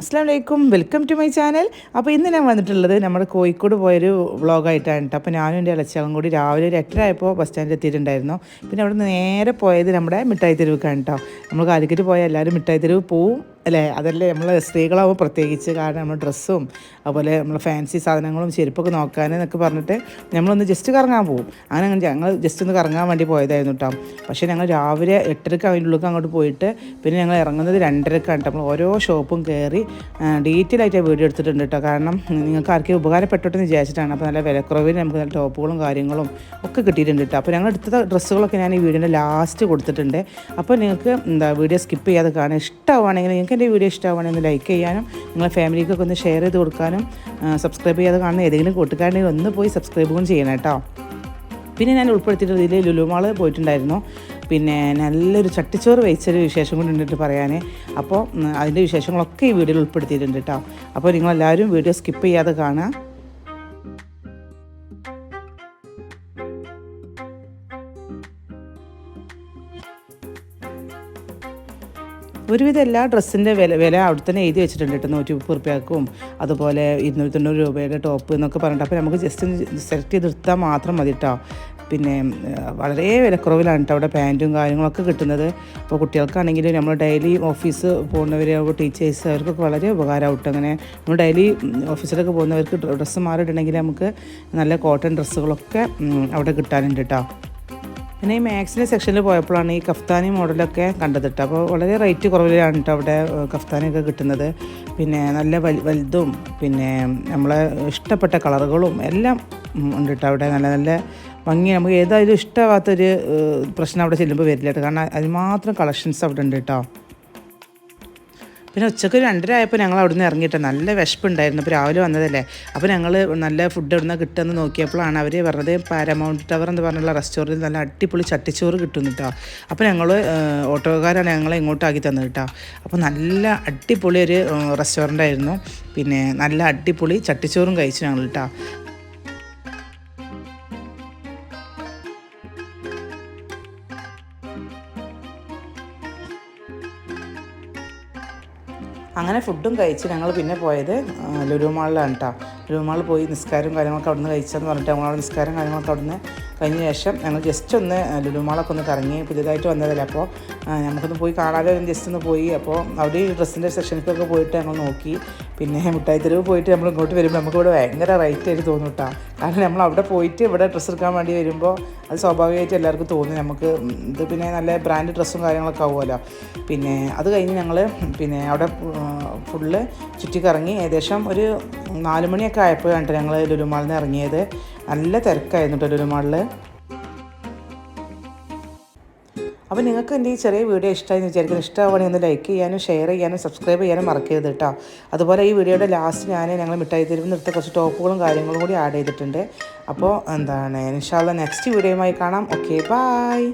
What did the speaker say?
അസ്സാം വലൈക്കും welcome to my channel. അപ്പോൾ ഇന്ന് ഞാൻ വന്നിട്ടുള്ളത് നമ്മുടെ കോഴിക്കോട് പോയൊരു വ്ളോഗായിട്ടാണ് കേട്ടോ അപ്പോൾ ഞാനും എന്റെ ഇളച്ചകളും കൂടി രാവിലെ ഒരു എട്ടര ആയപ്പോൾ ബസ് സ്റ്റാൻഡിൽ എത്തിയിട്ടുണ്ടായിരുന്നു. പിന്നെ അവിടെ നിന്ന് നേരെ പോയത് നമ്മുടെ മിഠായി തെരുവ് കേട്ടോ നമ്മൾ കാലിക്കറ്റ് പോയാൽ എല്ലാവരും മിഠായി തെരുവ് പോവും. അല്ലേ? അതല്ലേ നമ്മൾ സ്ത്രീകളാവും പ്രത്യേകിച്ച് കാരണം നമ്മൾ ഡ്രസ്സും അതുപോലെ നമ്മൾ ഫാൻസി സാധനങ്ങളും ചെരുപ്പൊക്കെ നോക്കാൻ എന്നൊക്കെ പറഞ്ഞിട്ട് നമ്മളൊന്ന് ജസ്റ്റ് കറങ്ങാൻ പോകും അങ്ങനെ അങ്ങനെ ഞങ്ങൾ ജസ്റ്റ് ഒന്ന് കറങ്ങാൻ വേണ്ടി പോയതായിരുന്നു കേട്ടോ പക്ഷേ ഞങ്ങൾ രാവിലെ എട്ടരക്ക് അതിന്റെ ഉള്ളിൽ അങ്ങോട്ട് പോയിട്ട് പിന്നെ ഞങ്ങൾ ഇറങ്ങുന്നത് രണ്ടരക്കാണ് നമ്മൾ ഓരോ ഷോപ്പും കയറി ഡീറ്റെയിൽ ആയിട്ട് വീഡിയോ എടുത്തിട്ടുണ്ട് കേട്ടോ കാരണം നിങ്ങൾക്ക് ആർക്കും ഉപകാരപ്പെട്ടോട്ടെന്ന് വിചാരിച്ചിട്ടാണ്. അപ്പോൾ നല്ല വിലക്കുറവിൽ നമുക്ക് നല്ല ടോപ്പുകളും കാര്യങ്ങളും ഒക്കെ കിട്ടിയിട്ടുണ്ട് കേട്ടോ അപ്പോൾ ഞങ്ങൾ എടുത്ത ഡ്രസ്സുകളൊക്കെ ഞാൻ ഈ വീഡിയോന്റെ ലാസ്റ്റ് കൊടുത്തിട്ടുണ്ട്. അപ്പോൾ നിങ്ങൾക്ക് എന്താ വീഡിയോ സ്കിപ്പ് ചെയ്യാതെ കാണാൻ ഇഷ്ടമാണെങ്കിൽ നിങ്ങൾക്ക് എന്റെ വീഡിയോ ഇഷ്ടമാണെങ്കിൽ ലൈക്ക് ചെയ്യാനും നിങ്ങളെ ഫാമിലിക്കൊക്കെ ഒന്ന് ഷെയർ ചെയ്ത് കൊടുക്കാനും സബ്സ്ക്രൈബ് ചെയ്യാതെ കാണുന്ന ഏതെങ്കിലും കൂട്ടുകാരുണ്ടെങ്കിൽ ഒന്ന് പോയി സബ്സ്ക്രൈബ് കൂടി ചെയ്യണം കേട്ടോ. പിന്നെ ഞാൻ ഉൾപ്പെടുത്തിയിട്ടുള്ള ഇതിൽ ലുലുമാൾ പോയിട്ടുണ്ടായിരുന്നു. പിന്നെ നല്ലൊരു ചട്ടിച്ചോറ് വെച്ചൊരു വിശേഷം കൂടി ഉണ്ടിട്ട് പറയാൻ അപ്പോൾ അതിന്റെ വിശേഷങ്ങളൊക്കെ ഈ വീഡിയോയിൽ ഉൾപ്പെടുത്തിയിട്ടുണ്ട് കേട്ടോ. അപ്പോൾ നിങ്ങളെല്ലാവരും വീഡിയോ സ്കിപ്പ് ചെയ്യാതെ കാണുക. ഒരുവിധം എല്ലാ ഡ്രസ്സിന്റെ വില വില അവിടെ തന്നെ എഴുതി വെച്ചിട്ടുണ്ട് കേട്ടോ. നൂറ്റി മുപ്പത് റുപ്യക്കും അതുപോലെ ഇരുന്നൂറ്റി തൊണ്ണൂറ് രൂപയുടെ ടോപ്പ് എന്നൊക്കെ പറഞ്ഞിട്ട്. അപ്പോൾ നമുക്ക് ജസ്റ്റ് സെലക്ട് ചെയ്ത് എടുത്താൽ മാത്രം മതി കേട്ടോ പിന്നെ വളരെ വിലക്കുറവിലാണ് കേട്ടോ അവിടെ പാന്റും കാര്യങ്ങളൊക്കെ കിട്ടുന്നത്. അപ്പോൾ കുട്ടികൾക്കാണെങ്കിലും നമ്മൾ ഡെയിലി ഓഫീസ് പോകുന്നവർ ടീച്ചേഴ്സ് അവർക്കൊക്കെ വളരെ ഉപകാരമാവും അങ്ങനെ. നമ്മൾ ഡെയിലി ഓഫീസിലൊക്കെ പോകുന്നവർക്ക് ഡ്രസ്സ് മാറിയിട്ടുണ്ടെങ്കിൽ നമുക്ക് നല്ല കോട്ടൺ ഡ്രസ്സുകളൊക്കെ അവിടെ കിട്ടാനുണ്ട് കേട്ടോ പിന്നെ ഈ മാക്സിന്റെ സെക്ഷനിൽ പോയപ്പോഴാണ് ഈ കഫ്താനി മോഡലൊക്കെ കണ്ടത് കേട്ടോ അപ്പോൾ വളരെ റേറ്റ് കുറവിലാണ് കേട്ടോ അവിടെ കഫ്താനിയൊക്കെ കിട്ടുന്നത്. പിന്നെ നല്ല വൽ വലുതും പിന്നെ നമ്മളെ ഇഷ്ടപ്പെട്ട കളറുകളും എല്ലാം ഉണ്ട് കേട്ടോ അവിടെ. നല്ല നല്ല ഭംഗി നമുക്ക് ഏതായാലും ഇഷ്ടമാകാത്തൊരു പ്രശ്നം അവിടെ ചെല്ലുമ്പോൾ വരില്ല കേട്ടോ കാരണം അതിന് മാത്രം കളക്ഷൻസ് അവിടെ ഉണ്ട് കേട്ടോ പിന്നെ ഉച്ചയ്ക്ക് രണ്ടര ആയപ്പോൾ ഞങ്ങൾ അവിടുന്ന് ഇറങ്ങിയിട്ട്. നല്ല വിശപ്പുണ്ടായിരുന്നു. അപ്പോൾ രാവിലെ വന്നതല്ലേ. അപ്പോൾ ഞങ്ങൾ നല്ല ഫുഡ് എവിടെ നിന്ന് കിട്ടുമെന്ന് നോക്കിയപ്പോഴാണ് അവർ പറഞ്ഞത് പാരമൗണ്ട് ടവർ എന്ന് പറഞ്ഞുള്ള റെസ്റ്റോറന്റിൽ നല്ല അടിപൊളി ചട്ടിച്ചോറ് കിട്ടും കേട്ടോ അപ്പോൾ ഞങ്ങൾ ഓട്ടോക്കാരാണ് ഞങ്ങളെ ഇങ്ങോട്ടാക്കി തന്നത് കേട്ടോ അപ്പോൾ നല്ല അടിപൊളി ഒരു റെസ്റ്റോറന്റ് ആയിരുന്നു. പിന്നെ നല്ല അടിപൊളി ചട്ടിച്ചോറും കഴിച്ചു ഞങ്ങൾ കേട്ടോ അങ്ങനെ ഫുഡും കഴിച്ച് ഞങ്ങൾ പിന്നെ പോയത് ലുലുമാളിലാണ് ലുലു മാളിലാണ് കേട്ടോ ലുലു പോയി നിസ്കാരവും കാര്യങ്ങളൊക്കെ അവിടെ നിന്ന് കഴിച്ചെന്ന് പറഞ്ഞിട്ട് അവിടെ നിസ്കാരം കാര്യങ്ങളൊക്കെ അവിടെ നിന്ന് കഴിഞ്ഞ ശേഷം ഞങ്ങൾ ജസ്റ്റ് ഒന്ന് ലുലുമാളൊക്കെ ലുലു മാളൊക്കെ ഒന്ന് കറങ്ങി പുതിയതായിട്ട് വന്നതല്ലേ അപ്പോൾ നമുക്കൊന്ന് പോയി കാണാതെ ജസ്റ്റ് ഒന്ന് പോയി. അപ്പോൾ അവിടെ ഡ്രസ്സിന്റെ സെക്ഷനിലേക്കൊക്കെ പോയിട്ട് ഞങ്ങൾ നോക്കി. പിന്നെ മിഠായി തെരുവ് പോയിട്ട് നമ്മൾ ഇങ്ങോട്ട് വരുമ്പോൾ നമുക്ക് ഇവിടെ ഭയങ്കര റൈറ്റ് ആയിട്ട് തോന്നും കേട്ടോ കാരണം നമ്മൾ അവിടെ പോയിട്ട് ഇവിടെ ഡ്രസ്സ് എടുക്കാൻ വേണ്ടി വരുമ്പോൾ അത് സ്വാഭാവികമായിട്ട് എല്ലാവർക്കും തോന്നും നമുക്ക് ഇത് പിന്നെ നല്ല ബ്രാൻഡ് ഡ്രസ്സും കാര്യങ്ങളൊക്കെ ആവുമല്ലോ. പിന്നെ അത് കഴിഞ്ഞ് ഞങ്ങൾ പിന്നെ അവിടെ ഫുള്ള് ചുറ്റിക്കറങ്ങി ഏകദേശം ഒരു നാല് മണിയൊക്കെ ആയപ്പോഴാണ് ഞങ്ങൾ ലുലുമാളിൽ നിന്ന് ഇറങ്ങിയത്. നല്ല തിരക്കായിരുന്നു കേട്ടോ ലുലുമാളിൽ അപ്പോൾ നിങ്ങൾക്ക് എന്റെ ഈ ചെറിയ വീഡിയോ ഇഷ്ടമായി വിചാരിക്കുന്നു. ഇഷ്ടമാവുകയാണെങ്കിൽ ഒന്ന് ലൈക്ക് ചെയ്യാനും ഷെയർ ചെയ്യാനും സബ്സ്ക്രൈബ് ചെയ്യാനും മറക്കരുത് കേട്ടോ അതുപോലെ ഈ വീഡിയോയുടെ ലാസ്റ്റ് ഞാൻ ഞങ്ങൾ മിഠായി തെരുവ് നിർത്ത കുറച്ച് ടോപ്പുകളും കാര്യങ്ങളും കൂടി ആഡ് ചെയ്തിട്ടുണ്ട്. അപ്പോൾ എന്താണ്? ഇൻഷാല്ല നെക്സ്റ്റ് വീഡിയോയുമായി കാണാം. Okay bye